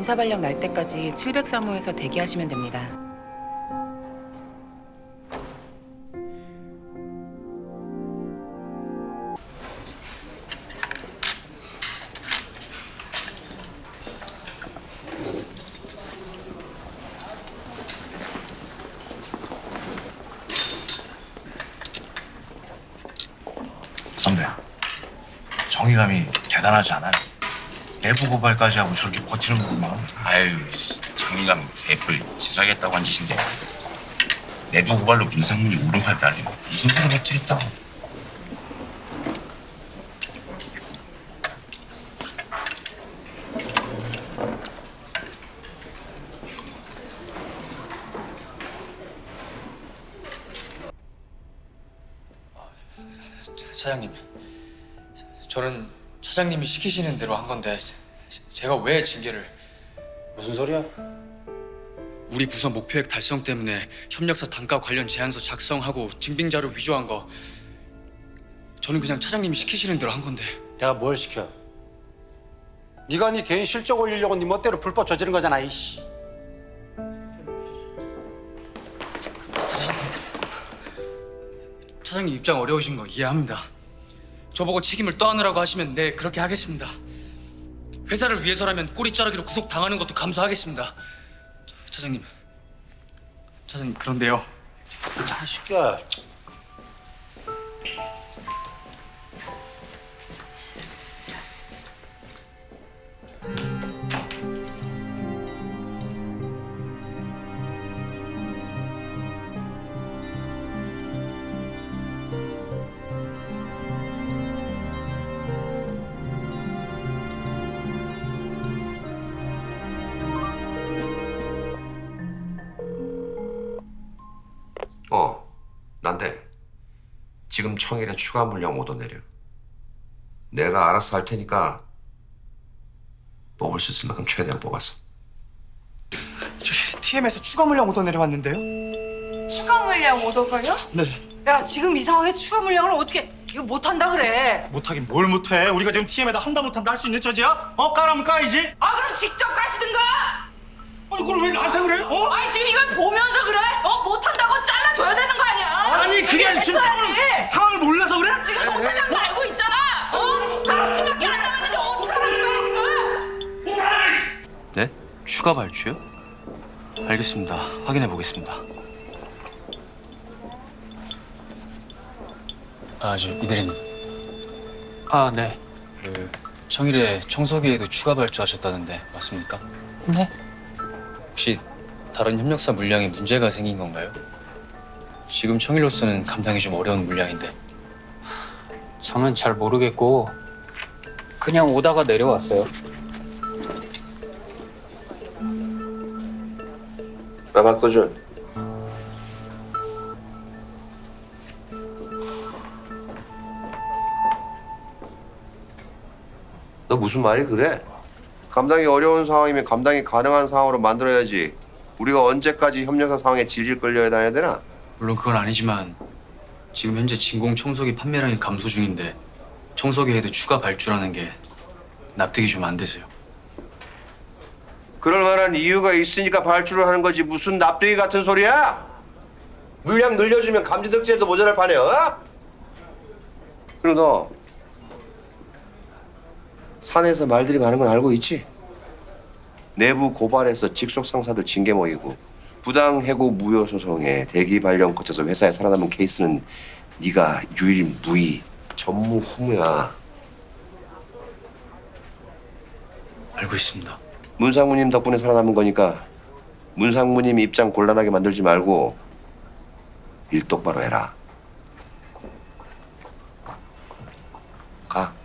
검사 발령 날 때까지 703호에서 대기하시면 됩니다. 선배, 정의감이 대단하지 않아요? 내부 고발까지 하고 저렇게 버티는 거구만. 아유, 씨, 정의감 개뿔 치사하겠다고 한 짓인데 내부 고발로 문상문이 오른팔 날리면 무슨 소리 버티겠다. 차장님, 저는 차장님이 시키시는 대로 한 건데 제가 왜 징계를 무슨 소리야? 우리 부서 목표액 달성 때문에 협력사 단가 관련 제안서 작성하고 증빙 자료 위조한 거 저는 그냥 차장님이 시키시는 대로 한 건데 내가 뭘 시켜? 네가 네 개인 실적 올리려고 네 멋대로 불법 저지른 거잖아 이씨. 차장님 입장 어려우신 거 이해합니다. 저보고 책임을 떠안으라고 하시면 네 그렇게 하겠습니다. 회사를 위해서라면 꼬리 자르기로 구속 당하는 것도 감수하겠습니다. 차- 차장님, 차장님 그런데요. 아 시끼 지금 청일에 추가 물량 오더 내려. 내가 알아서 할 테니까 뽑을 수 있을 만큼 최대한 뽑았어. 저기 TM에서 추가 물량 오더 내려왔는데요? 추가 물량 오더가요? 네. 야 지금 이 상황에 추가 물량을 어떻게 이거 못한다 그래? 못하긴 뭘 못해? 우리가 지금 TM에다 한다 못한다 할 수 있는 처지야? 어? 까라면 까이지? 아 그럼 직접 가시든가! 아니 그걸 왜 나한테 그래? 어? 아니 지 지금 상황. 상황을 몰라서 그래? 지금 송 차장도 알고 있잖아. 어? 하루 쯤밖에 안 남았는데 어떡하라는 거야 지금? 네? 추가 발주요? 알겠습니다. 확인해 보겠습니다. 아, 저 이대리님. 아, 네. 그 청일에 청소기에도 추가 발주하셨다는데 맞습니까? 네. 혹시 다른 협력사 물량에 문제가 생긴 건가요? 지금 청일로서는 감당이 좀 어려운 물량인데. 저는 잘 모르겠고 그냥 오다가 내려왔어요. 야, 박도준. 너 무슨 말이 그래? 감당이 어려운 상황이면 감당이 가능한 상황으로 만들어야지. 우리가 언제까지 협력사 상황에 질질 끌려야 다녀야 되나? 물론 그건 아니지만 지금 현재 진공 청소기 판매량이 감소 중인데 청소기에도 추가 발주라는 게 납득이 좀 안 되세요. 그럴 만한 이유가 있으니까 발주를 하는 거지 무슨 납득이 같은 소리야? 물량 늘려주면 감지덕지에도 모자랄 판에 어? 그리고 너 산에서 말들이 많은 건 알고 있지? 내부 고발해서 직속 상사들 징계 먹이고 부당 해고 무효 소송에 대기 발령 거쳐서 회사에 살아남은 케이스는 네가 유일무이 전무후무야. 알고 있습니다. 문상무님 덕분에 살아남은 거니까 문상무님 입장 곤란하게 만들지 말고 일 똑바로 해라. 가.